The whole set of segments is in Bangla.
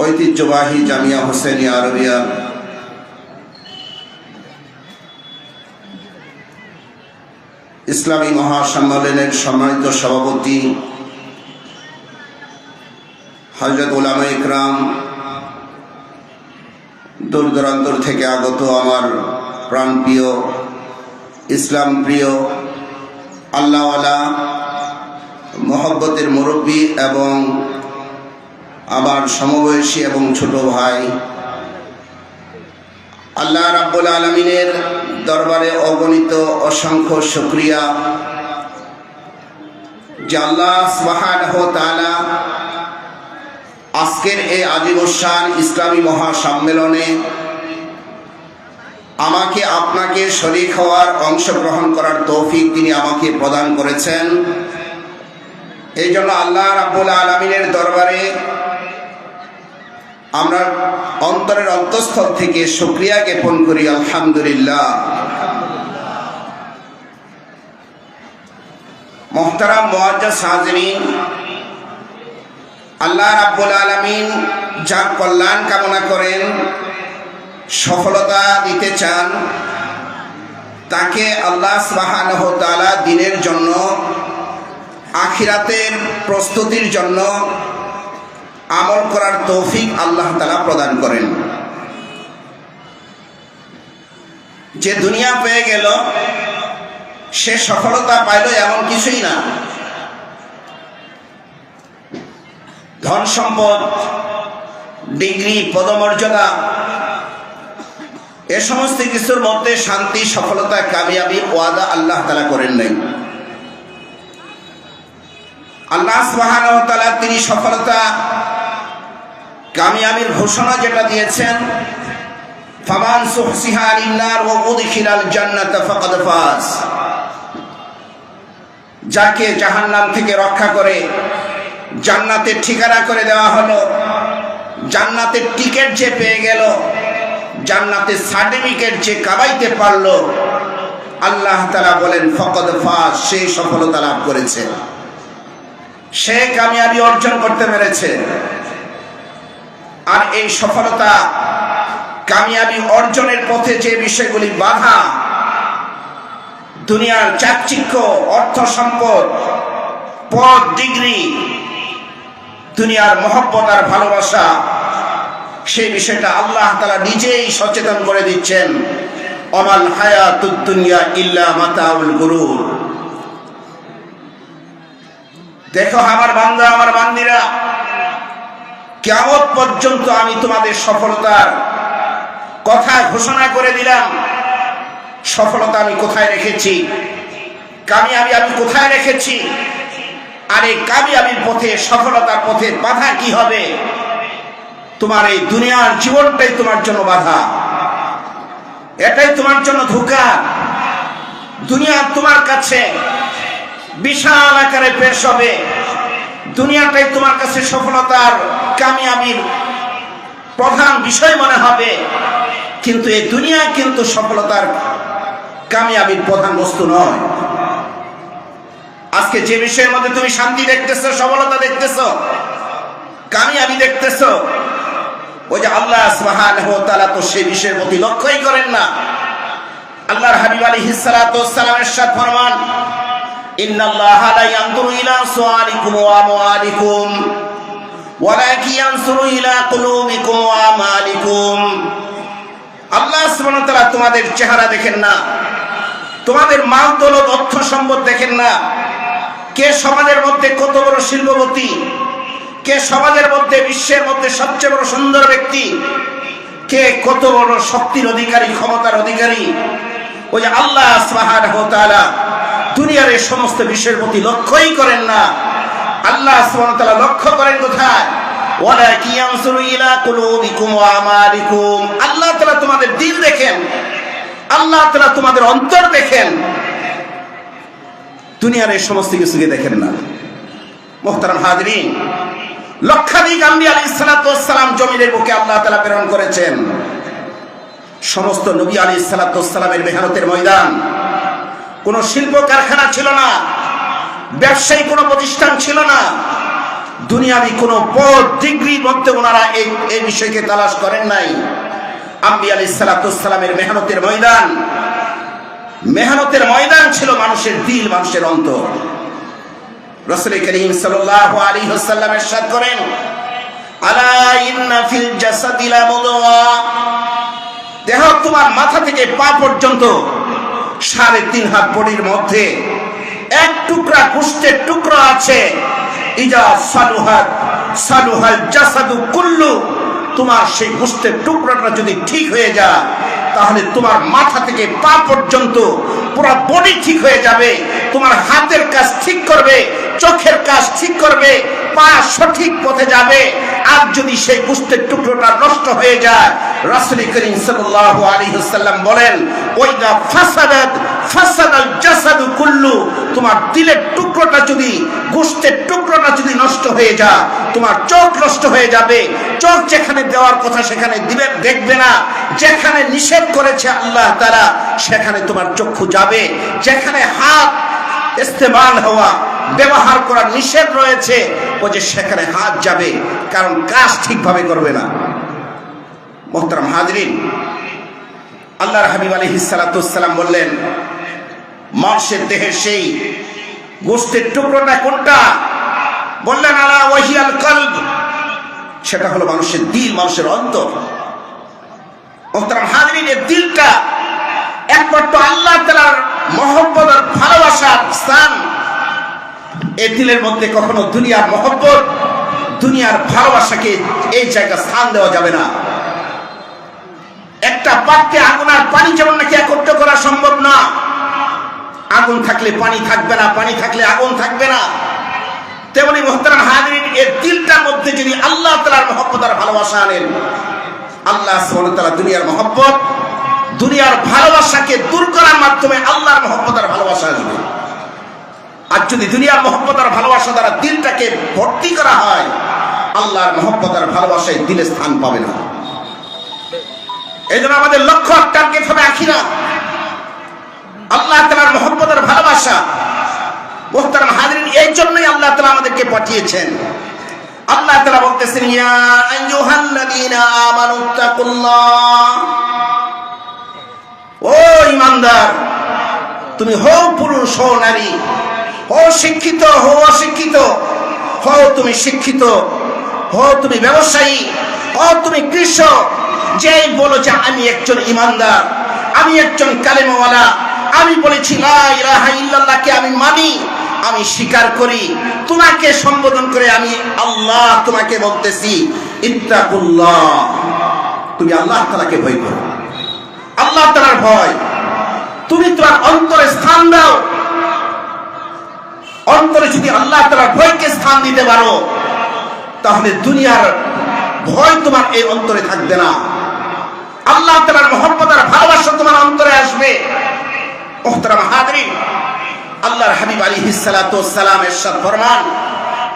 ঐতিহ্যবাহী জামিয়া হোসেনিয়া আরবিয়া ইসলামী মহাসম্মেলনের সম্মানিত সভাপতি হজরত উলামা ইকরাম দূর দূরান্তর থেকে আগত আমার প্রাণপ্রিয়, ইসলাম প্রিয়, আল্লাহওয়ালা, মহব্বতের মুরব্বী এবং আমার সমবয়সী এবং ছোট ভাই। আল্লাহ রাব্বুল আলমিনের দরবারে অগণিত অসংখ্য শুক্রিয়া। আল্লাহ আজকের এই আজিবসান ইসলামী মহাসম্মেলনে আমাকে আপনাকে শরিক হওয়ার অংশগ্রহণ করার তৌফিক তিনি আমাকে প্রদান করেছেন। এই জন্য আল্লাহ রাব্বুল আলমিনের দরবারে আমরা অন্তরের অন্তঃস্থল থেকে শুক্রিয়া জ্ঞাপন করি, আলহামদুলিল্লাহ। মোহতারাম মোয়াজ্জা হাজরিন আল্লাহ রাব্বুল আলমিন যার কল্যাণ কামনা করেন, সফলতা দিতে চান, তাকে আল্লাহ সুবহানাহু ওয়া তাআলা দিনের জন্য, আখিরাতের প্রস্তুতির জন্য আমল করার তৌফিক আল্লাহ তালা প্রদান করেন। যে দুনিয়া পেয়ে গেল, সে সফলতা পাইল এমন কিছুই না। ধন সম্পদ, ডিগ্রি, পদমর্যাদা, এ সমস্ত কিছুর মধ্যে শান্তি, সফলতা, কামিয়াবি ওয়াদা আল্লাহ তালা করেন নাই। আল্লাহ তিনি সফলতা কামিয়াবির ঘোষণা যেটা দিয়েছেন, ফামান সুহসিহা লিন্নার ওয়া উদখিলাল জান্নাত ফাকাদ ফাজ। যাকে জাহান্নাম থেকে রক্ষা করে জান্নাতের ঠিকানা করে দেওয়া হলো, জান্নাতের টিকিট যে পেয়ে গেল, জান্নাতের সার্টিফিকেট যে কাবাইতে পারল, আল্লাহ তারা বলেন, ফকদ ফাজ সেই সফলতা লাভ করেছে। সে কামিয়াবি অর্জন করতে পেরেছে। আর এই সফলতা কামিয়াবি অর্জনের পথে যে বিষয়গুলি বাধা, দুনিয়ার চাকচিক্য, অর্থ সম্পদ, পদ, ডিগ্রি, দুনিয়ার মহব্বত আর ভালোবাসা, সেই বিষয়টা আল্লাহ তালা নিজেই সচেতন করে দিচ্ছেন। অমাল হায়াতুদ দুনিয়া ইল্লা মাতাউল গুরুর। দেখো আমার বান্দা, আমার বান্দিরা কেমন পর্যন্ত আমি তোমাদের সফলতার কথা ঘোষণা করে দিলাম। সফলতা আমি কোথায় রেখেছি? কামিয়াবি আমি কোথায় রেখেছি? আর এই কামিয়াবির পথে, সফলতার পথে বাধা কি হবে? তোমার এই দুনিয়ার জীবনটাই তোমার জন্য বাধা। এটাই তোমার জন্য ধোকা। দুনিয়া তোমার কাছে বিশাল আকারে পেশ হবে। দুনিয়াটাই তোমার কাছে সফলতার কামিয়াবির প্রধান বিষয় মনে হবে। কিন্তু এই দুনিয়া কিন্তু সফলতার কামিয়াবির প্রধান বস্তু নয়। আজকে যে বিষয়ের মধ্যে তুমি শান্তি দেখতেছ, সফলতা দেখতেছ, কামিয়াবি দেখতেছ, ওই যে আল্লাহ ওয়া তাআলা তো সেই বিষয়ের প্রতি লক্ষ্যই করেন না। আল্লাহর হাবিব ওয়াস সালামের সাথে ফরমান, ইন্নাল্লাহা লা ইয়ানজুরু ইলা আমওয়ালিকুম। ওয়ালাকিন ইয়ানজুরু ইলা কুলুবিকুম ওয়া আমালিকুম। আল্লাহ সুবহানাহু তাআলা তোমাদের চেহারা দেখেন না। তোমাদের মাল দৌলত অর্থ সম্পদ দেখেন না। কে সমাজের মধ্যে কত বড় শিল্পপতি? কে সমাজের মধ্যে বিশ্বের মধ্যে সবচেয়ে বড় সুন্দর ব্যক্তি? কে কত বড় শক্তির অধিকারী, ক্ষমতার অধিকারী? ওই আল্লাহ সুবহানাহু তাআলা দুনিয়ার এই সমস্ত বিষয়ের প্রতি লক্ষ্যই করেন না। আল্লাহ সুবহানাহু লক্ষ্য করেন কোথায়? ওয়ালাকিন ইয়ানসুরু ইলা কুলুবিকুম ওয়া আমালিকুম। আল্লাহ তাআলা তোমাদের দিল দেখেন। আল্লাহ তাআলা তোমাদের অন্তর দেখেন। দুনিয়ার এই সমস্ত কিছুকে দেখেন না। হাজরিন, লক্ষাধিক আম্বি আলী সালাতাম জমিনের বুকে আল্লাহ তালা প্রেরণ করেছেন। সমস্ত নবী আলী সালাতামের মেহনতের ময়দান। কোন শিল্প কারখানা ছিল না। ব্যবসায়ী কোনো প্রতিষ্ঠান ছিল না। দুনিয়াবি কোনো পদ, ডিগ্রির মধ্যে ওনারা এই বিষয়কে তালাশ করেন নাই। আম্বি আলী সালাতামের মেহনতের ময়দান। মেহনতের ময়দান ছিল মানুষের দিল, মানুষের অন্তর। রসুল করিম ওয়াসাল্লাম ইরশাদ করেন, আলা ইন্না ফিল জাসাদি লামুদওয়া দেহ তোমার মাথা থেকে পা পর্যন্ত সাড়ে তিন হাত বডির মধ্যে এক টুকরা কুষ্ঠের টুকরা আছে। ইজা সালুহাত, সালুহাল জাসাদু কুল্লু। তোমার সেই কুষ্ঠের টুকরাটা যদি ঠিক হয়ে যায় তাহলে তোমার মাথা থেকে পা পর্যন্ত পুরো বডি ঠিক হয়ে যাবে। তোমার হাতের কাজ ঠিক করবে, চোখের কাজ ঠিক করবে, পা সঠিক পথে যাবে। আর যদি সেই গোস্তের টুকরোটা নষ্ট হয়ে যায়, রাসূল করিম সাল্লাল্লাহু আলাইহি ওয়াসাল্লাম বলেন, ওইদা ফাসাদাত ফাসাদাল জাসাদু কুল্লু তোমার দিলের টুকরোটা যদি, গোস্তের টুকরোটা যদি নষ্ট হয়ে যায়, তোমার চোখ নষ্ট হয়ে যাবে। চোখ যেখানে দেওয়ার কথা সেখানে দিবে, দেখবে না। যেখানে নিষেধ করেছে আল্লাহ তারা সেখানে তোমার চক্ষু যাবে, যেখানে হাত ইস্তেমাল হওয়া, ব্যবহার করার নিষেধ রয়েছে, ও যে সেখানে হাত যাবে, কারণ কাজ ঠিকভাবে করবে না। মোহতারাম হাজরিন, আল্লাহর হাবিব আলী হিসালাতাম বললেন মানুষের দেহের সেই গোস্তের টুকরোটা কোনটা? বললেন, আলা ওয়াহিয়াল কলব। সেটা হলো মানুষের দিল, মানুষের অন্তর। আল্লাহ ভালোবাসার স্থান। এ মধ্যে কখনো দুনিয়ার দুনিয়ার ভালোবাসাকে এই জায়গা স্থান দেওয়া যাবে না। একটা পানি যেমন নাকি একত্র করা সম্ভব না, আগুন থাকলে পানি থাকবে না, পানি থাকলে আগুন থাকবে না। তেমনি মোহতারাম হাজরিন এর দিলটার মধ্যে যদি আল্লাহ তালার মহব্বত আর ভালোবাসা আনেন আল্লাহ তালা দুনিয়ার মহব্বত, দুনিয়ার ভালোবাসাকে দূর করার মাধ্যমে আল্লাহর মহব্বত আর ভালোবাসা আসবে। আর যদি দুনিয়ার মহব্বত আর ভালোবাসা দ্বারা দিলটাকে ভর্তি করা হয়, আল্লাহর মহব্বত আর ভালোবাসায় দিলে স্থান পাবে না। এই জন্য আমাদের লক্ষ্য টার্গেট হবে আখিরা। আল্লাহ তালার মহব্বত আর ভালোবাসা। মোহতারাম হাজরিন, এই জন্যই আল্লাহ তালা আমাদেরকে পাঠিয়েছেন। আল্লাহ তালা বলতেছেন ও ইমানদার তুমি হও পুরুষ, হও নারী, হও শিক্ষিত, হও অশিক্ষিত, হও তুমি শিক্ষিত, হও তুমি ব্যবসায়ী, হও তুমি কৃষক। যেই বলো যে আমি একজন ইমানদার আমি একজন কালেমাওয়ালা, আমি বলেছি, লা ইলাহা ইল্লাল্লাহকে আমি মানি। আমি স্বীকার করি, তোমাকে সম্বোধন করে আমি আল্লাহ তোমাকে বলতেছি, ইত্তাকুল্লাহ। তুমি আল্লাহ তালাকে ভয় করো। আল্লাহ তালার ভয়। তুমি তোমার অন্তরে স্থান দাও। অন্তরে যদি আল্লাহ তালার ভয়কে স্থান দিতে পারো, তাহলে দুনিয়ার ভয় তোমার এই অন্তরে থাকবে না। আল্লাহ তালার মহব্বত আর ভালোবাসা তোমার অন্তরে আসবে। আল্লাহর হাবিব আলী হিসালাম এরশাদ ফরমান,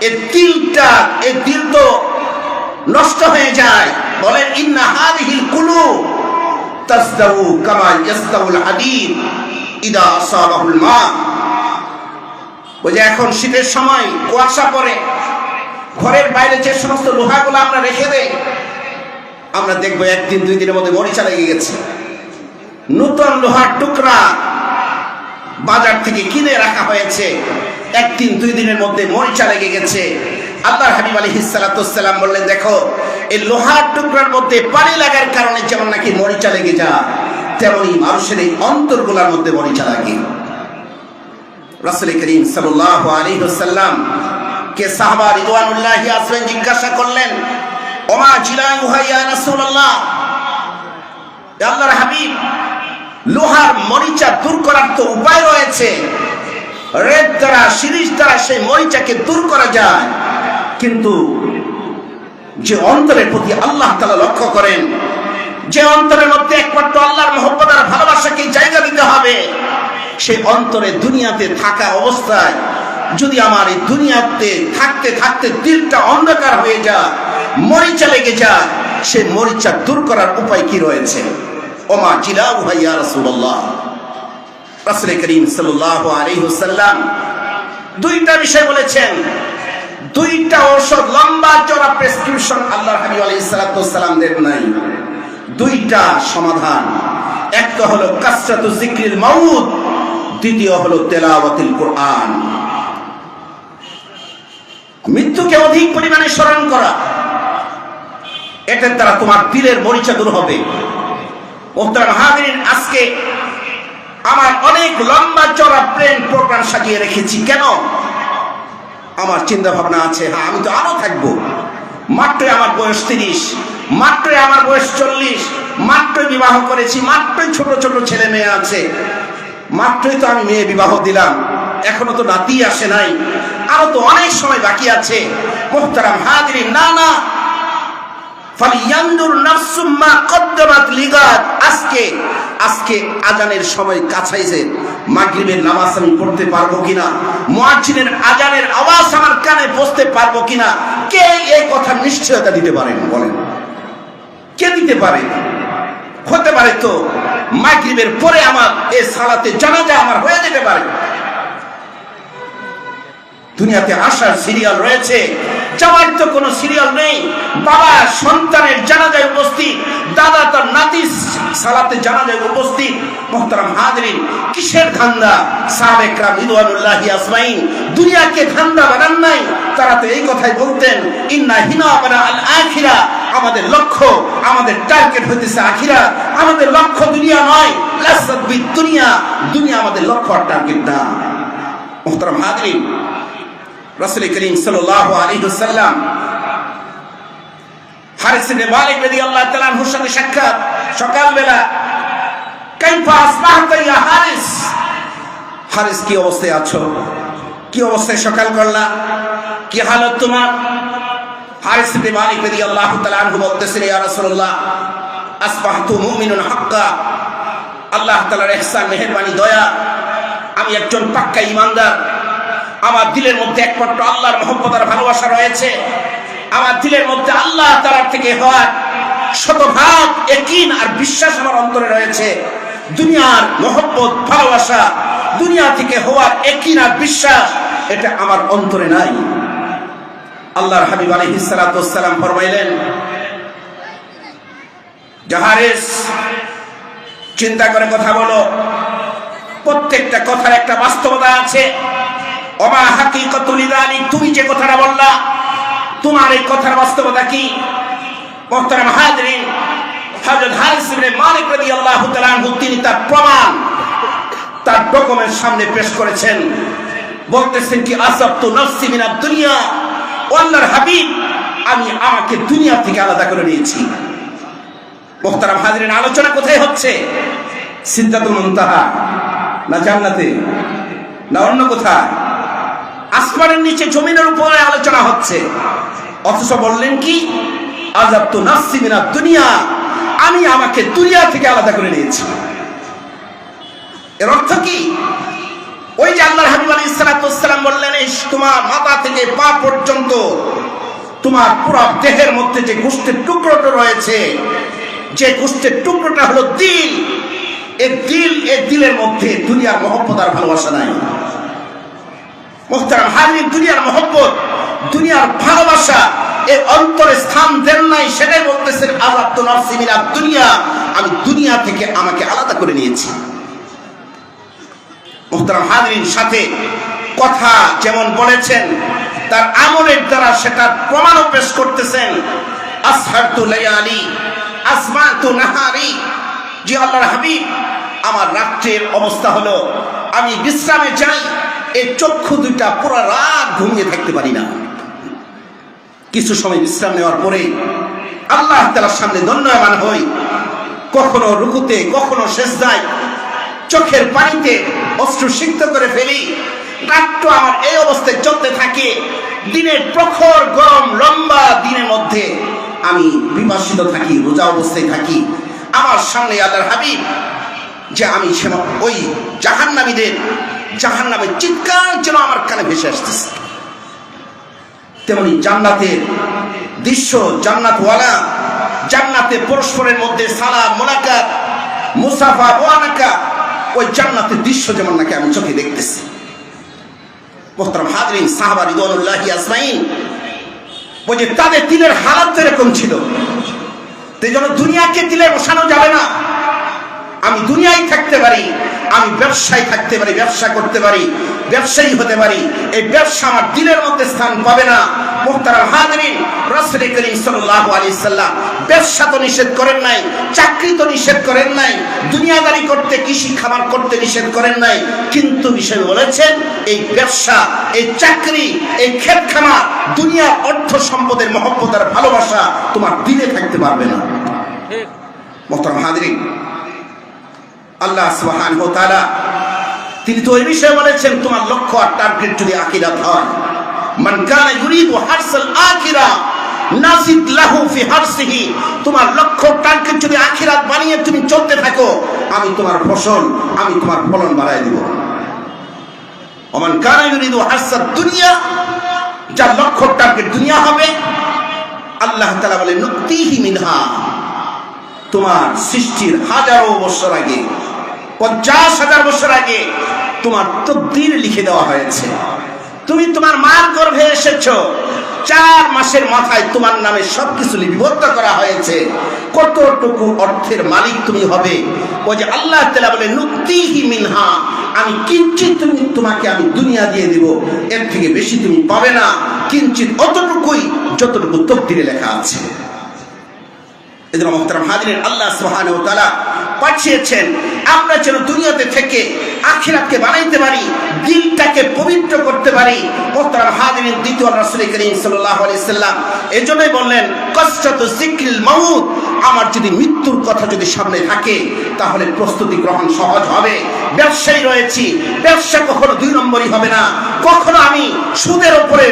এ দিলটা, এ দিল তো নষ্ট হয়ে যায়। বলেন, ইন্না হাদিহিল কুলু তাসদাউ কামা ইয়াসদাউল হাদিদ ইদা আসাবাহুল মা। ওই যে এখন শীতের সময় কুয়াশা পড়ে, ঘরের বাইরে যে সমস্ত লোহাগুলো আমরা রেখে দেই, আমরা দেখব একদিন, দুই দিনের মধ্যে মরিচা লেগে গেছে। নতুন লোহার টুকরা বাজার থেকে কিনে রাখা হয়েছে। একদিন, দুই দিনের মধ্যে মরিচা লেগে গেছে। আল্লাহ হাবিব আলী হিসালাতাম বললেন, দেখো, এই লোহার টুকরার মধ্যে পানি লাগার কারণে যেমন নাকি মরিচা লেগে যা তেমনি মানুষের এই অন্তরগুলার মধ্যে মরিচা লাগে। রাসুল সাল্লাহ কে জিজ্ঞাসা করলেন, ওমা হাবিব লোহার মরিচা দূর করার তো উপায় রয়েছে। রেড দ্বারা, সিরিজ দ্বারা সেই মরিচাকে দূর করা যায়। কিন্তু যে অন্তরের প্রতি আল্লাহ তালা লক্ষ্য করেন, যে অন্তরের মধ্যে একমাত্র আল্লাহর মহব্বত আর ভালোবাসাকে জায়গা দিতে হবে, সেই অন্তরে দুনিয়াতে থাকা অবস্থায় যদি আমার এই দুনিয়াতে থাকতে থাকতে দিলটা অন্ধকার হয়ে যায়, মরিচা লেগে যায়, সেই মরিচা দূর করার উপায় কি রয়েছে? ওমা জিলাউ ভাইয়া রাসূলুল্লাহ। রাসূল করিম আলাইহি দুইটা বিষয় বলেছেন। দুইটা ঔষধ লম্বা চড়া প্রেসক্রিপশন আল্লাহ হাবিব আলাইহিস সালাম দেন নাই। দুইটা সমাধান। একটা হলো কাসরাতু জিক্রিল মাউত, দ্বিতীয় হলো তেলাওয়াতুল কোরআন। মৃত্যুকে অধিক পরিমাণে স্মরণ করা। এটার দ্বারা তোমার দিলের মরিচা দূর হবে। আজকে আমার অনেক লম্বা চড়া প্লেন প্রোগ্রাম সাজিয়ে রেখেছি। কেন? আমার চিন্তা ভাবনা আছে হ্যাঁ আমি তো আরও থাকব। মাত্রই আমার বয়স তিরিশ, মাত্রই আমার বয়স চল্লিশ, মাত্রই বিবাহ করেছি, মাত্রই ছোট ছোট ছেলে মেয়ে আছে। মাত্রই তো আমি মেয়ে বিবাহ দিলাম। এখনও তো নাতি আসে নাই। আরও তো অনেক সময় বাকি আছে। মোহতারাম হাজিরিন, না না আজকে আজকে আজানের সময় কাছাইছে নামাজ আমি পড়তে পারব কিনা আজানের আওয়াজ আমার কানে পৌঁছতে পারব কিনা, কে এই কথা নিশ্চয়তা দিতে পারেন বলেন? কে দিতে পারে? হতে পারে তো, মাগরিবের পরে আমার এই সালাতে জানাজা আমার হয়ে যেতে পারে। দুনিয়াতে আসার সিরিয়াল রয়েছে। যাওয়ার তো কোনো সিরিয়াল নেই। বাবা সন্তানের জানাজায় উপস্থিত, দাদা তার নাতি সালাতে জানাজায় উপস্থিত। মোহতারাম হাজরিন, কিসের ধান্দা? সাহাবেকরা রিদওয়ানুল্লাহ আসমাইন দুনিয়াকে ধান্দা বানান নাই। তারা তো এই কথাই বলতেন, ইন্না হিনা আল আখিরা। আমাদের লক্ষ্য, আমাদের টার্গেট হইতেছে আখিরা। আমাদের লক্ষ্য দুনিয়া নয় দুনিয়া। দুনিয়া আমাদের লক্ষ্য আর টার্গেট না। মোহতারাম হাজরিন রাসূল করিম সাল্লাল্লাহু আলাইহি ওয়াসাল্লাম হারিস ইবনে মালিক কাইফা আসবাহতা ইয়া হারিস। কি অবস্থায় আছো? কি অবস্থায় করলা? কি হালত তোমার? মালিক আল্লাহ দয়া। আমি একজন পাক্কা ঈমানদার আমার দিলের মধ্যে একমাত্র আল্লাহর মহব্বত আর ভালোবাসা রয়েছে। আমার দিলের মধ্যে আল্লাহ তালার থেকে হওয়ার শতভাগ একিন আর বিশ্বাস আমার অন্তরে রয়েছে। দুনিয়ার মহব্বত, ভালোবাসা, দুনিয়া থেকে হওয়ার একিন আর বিশ্বাস, এটা আমার অন্তরে নাই। আল্লাহর হাবিব আলাইহিস সালাতু ওয়াসসালাম ফরমাইলেন, জাহারেস, চিন্তা করে কথা বলো। প্রত্যেকটা কথার একটা বাস্তবতা আছে। অমা হাকিকতুল ইদানি তুমি যে কথাটা বললা, তোমার এই কথার বাস্তবতা কি? মোহতারাম হাজরিন, হযরত হারিস ইবনে মালিক রাদিয়াল্লাহু তাআলা তিনি তার প্রমাণ, তার ডকুমেন্ট সামনে পেশ করেছেন। বলতেছেন কি আসাবতু নাফসি মিনাদ দুনিয়া, আল্লাহর হাবিব, আমি আমাকে দুনিয়া থেকে আলাদা করে নিয়েছি। মোহতারাম হাজরিন, আলোচনা কোথায় হচ্ছে? সিদ্ধাতুল মুনতাহা, না জান্নাতে, না অন্য কোথায়? আসমানের নিচে জমিনের উপরে আলোচনা হচ্ছে। অথচ বললেন কি? আজাব তো নাসিমিনা দুনিয়া। আমি আমাকে দুনিয়া থেকে আলাদা করে নিয়েছি। এর অর্থ কি? ওই যে আল্লাহ হাবিব আলী ইসলাতাম বললেন তোমার মাথা থেকে পা পর্যন্ত তোমার পুরো দেহের মধ্যে যে গোষ্ঠের টুকরোটা রয়েছে, যে গোষ্ঠের টুকরোটা হলো দিল। এ দিল, এ দিলের মধ্যে দুনিয়ার মহব্বত আর ভালোবাসা নাই। মোহতারাম হারিন দুনিয়ার মহব্বত, দুনিয়ার ভালোবাসা, এর অন্তরে স্থান দেন নাই, সেটাই বলতেছেন আজাব তো নরসিমিনা দুনিয়া, আমি দুনিয়া থেকে আমাকে আলাদা করে নিয়েছি। মোহতারাম হারিন সাথে কথা যেমন বলেছেন, তার আমলের দ্বারা সেটার প্রমাণও পেশ করতেছেন। আসহারতু লায়ালি আসমাতু নাহারি। জি আল্লাহর হাবিব, আমার রাত্রের অবস্থা হলো, আমি বিশ্রামে যাই এই চক্ষু দুইটা পুরো রাত ঘুমিয়ে থাকতে পারি না। কিছু সময় বিশ্রাম নেওয়ার পরে আল্লাহ তালার সামনে দণ্ডায়মান হই, কখনো রুকুতে, কখনো শেষ যায় চোখের পানিতে অস্ত্র সিক্ত করে ফেলি, রাতটা আমার এই অবস্থায় চলতে থাকে, দিনের প্রখর গরম লম্বা দিনের মধ্যে আমি বিপাসিত থাকি, রোজা অবস্থায় থাকি। আমার সামনে আল্লাহর হাবিব যে আমি ওই জাহান্নামীদের জাহান নামে চিৎকার যেন আমার কানে ভেসে আসতেছে। তেমনি জান্নাতের দৃশ্য, জান্নাতওয়ালা, জান্নাতে পরস্পরের মধ্যে সালাম, মোলাকাত, মুসাফা, ওয়ানাকা, ওই জান্নাতের দৃশ্য যেমন নাকি আমি চোখে দেখতেছি। মোহতারাম হাজরিন, সাহাবা রিদওয়ানুল্লাহি আজমাইন বলছে তাদের দিলের হালাত এরকম ছিল। সেই জন্য দুনিয়াকে দিলে বসানো যাবে না। আমি দুনিয়ায় থাকতে পারি আমি ব্যবসায় থাকতে পারি ব্যবসা করতে পারি ব্যবসায়ী হতে পারি। এই ব্যবসা আমার দিলের মধ্যে স্থান পাবে না। মুহতারাম হাজরিন রাসূল করিম সাল্লাল্লাহু আলাইহি সাল্লাম ব্যবসা তো নিষেধ করেন নাই চাকরি তো নিষেধ করেন নাই দুনিয়াদারি করতে কৃষি করতে নিষেধ করেন নাই। কিন্তু বিষয় বলেছেন এই ব্যবসা এই চাকরি এই ক্ষেত খামার দুনিয়ার অর্থ সম্পদের মহব্বত আর ভালোবাসা তোমার দিলে থাকতে পারবে না। মোহতারাম হাজরিন আল্লাহ সুবহানাহু ওয়া তাআলা, তিনি তো এই বিষয়ে বলেছেন, তোমার লক্ষ্য আর টার্গেট যদি আখিরাত হয়, মান কানা ইউরিদু হারসাল আখিরা, নাজিদ লাহু ফি হারসিহি, তোমার লক্ষ্য টার্গেট যদি আখিরাত বানিয়ে তুমি চলতে থাকো, আমি তোমার ফসল, আমি তোমার ফলন বাড়াই দিব। ওমান কানা ইউরিদু হারসাদ দুনিয়া, যার লক্ষ্য টার্গেট দুনিয়া হবে, আল্লাহ তাআলা বলে নুক্তিহি মিনহা। তোমার সৃষ্টির হাজারো বছর আগে, পঞ্চাশ হাজার বছর আগে তোমার তকদির লিখে দেওয়া হয়েছে। তুমি তোমার মার গর্ভে এসেছ। চার মাসের মাথায় তোমার নামে সবকিছু লিপিবদ্ধ করা হয়েছে। কতটুকু অর্থের মালিক তুমি হবে? ও যে আল্লাহ তালা বলে, নুক্তিহি মিনহা। আমি কিঞ্চিত তুমি, তোমাকে আমি দুনিয়া দিয়ে দিব, এর থেকে বেশি তুমি পাবে না। কিঞ্চিত অতটুকুই যতটুকু তকদিরে লেখা আছে। এজন্য আল্লাহ সুবহানাহু ওয়া তাআলা পাঠিয়েছেন, আমরা যেন দুনিয়াতে থেকে আখিরাতকে বানাইতে পারি, দিলটাকে পবিত্র করতে পারি। মোহতারাম হাজিরের দ্বিতীয় রাসূল করিম সাল্লাল্লাহু আলাইহি সাল্লাম এজন্যই বললেন কষ্টত জিক্রিল মাউত, আমার যদি মৃত্যুর কথা যদি সামনে থাকে, তাহলে প্রস্তুতি গ্রহণ সহজ হবে। ব্যবসায়ী রয়েছি, ব্যবসা কখনো দুই নম্বরই হবে না। কখনো আমি সুদের থেকে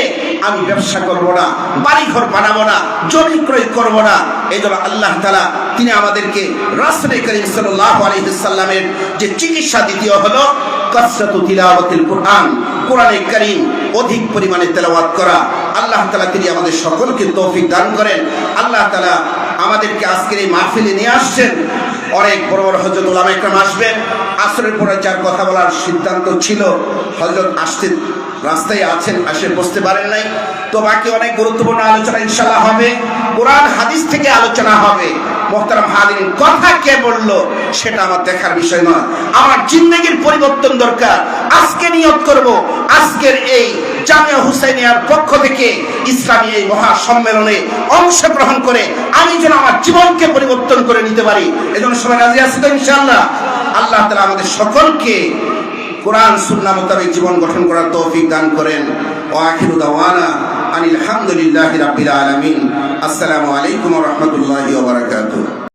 নিয়ে আমি ব্যবসা করব না বাড়ি ঘর বানাবো না, জমি ক্রয় করব না। এই জন্য আল্লাহ তালা তিনি আমাদেরকে রাসূল করিম সাল্লাল্লাহু আলাইহি সাল্লামের যে চিকিৎসা দ্বিতীয় হলো কোরআন। কোরআনে কারীম অধিক পরিমাণে তেলাওয়াত করা। আল্লাহ তালা তিনি আমাদের সকলকে তৌফিক দান করেন। আল্লাহ তালা আমাদেরকে আজকের এই মাহফিলে নিয়ে আসছেন। অনেক বড় বড় হজরত ওলামা একরাম আসবেন। আসরের পরে যার কথা বলার সিদ্ধান্ত ছিল হজরত আসতে রাস্তায় আছেন, আসে, বসতে পারেন নাই। তো বাকি অনেক গুরুত্বপূর্ণ আলোচনা ইনশাল্লাহ হবে। কোরআন, হাদিস থেকে আলোচনা হবে। মোহতারাম হাদিন কথা কে বলল সেটা আমার দেখার বিষয় নয়। আমার জিন্দগির পরিবর্তন দরকার। আজকে নিয়ত করব। আজকের এই জামিয়া হুসাইনিয়ার পক্ষ থেকে ইসলামী এই মহা সম্মেলনে অংশগ্রহণ করে আমি যেন আমার জীবনকে পরিবর্তন করে নিতে পারি। এজন্য সবাই রাজি আছে তো ইনশাআল্লাহ? আল্লাহ তালা আমাদের সকলকে কোরআন সুন্না মোতাবেক জীবন গঠন করার তৌফিক দান করেন। ও আখির দাওয়ানা আনিল হামদুলিল্লাহ রাব্বিল আলামিন। আসসালামু আলাইকুম রাহমাতুল্লাহি বারাকাতুহু।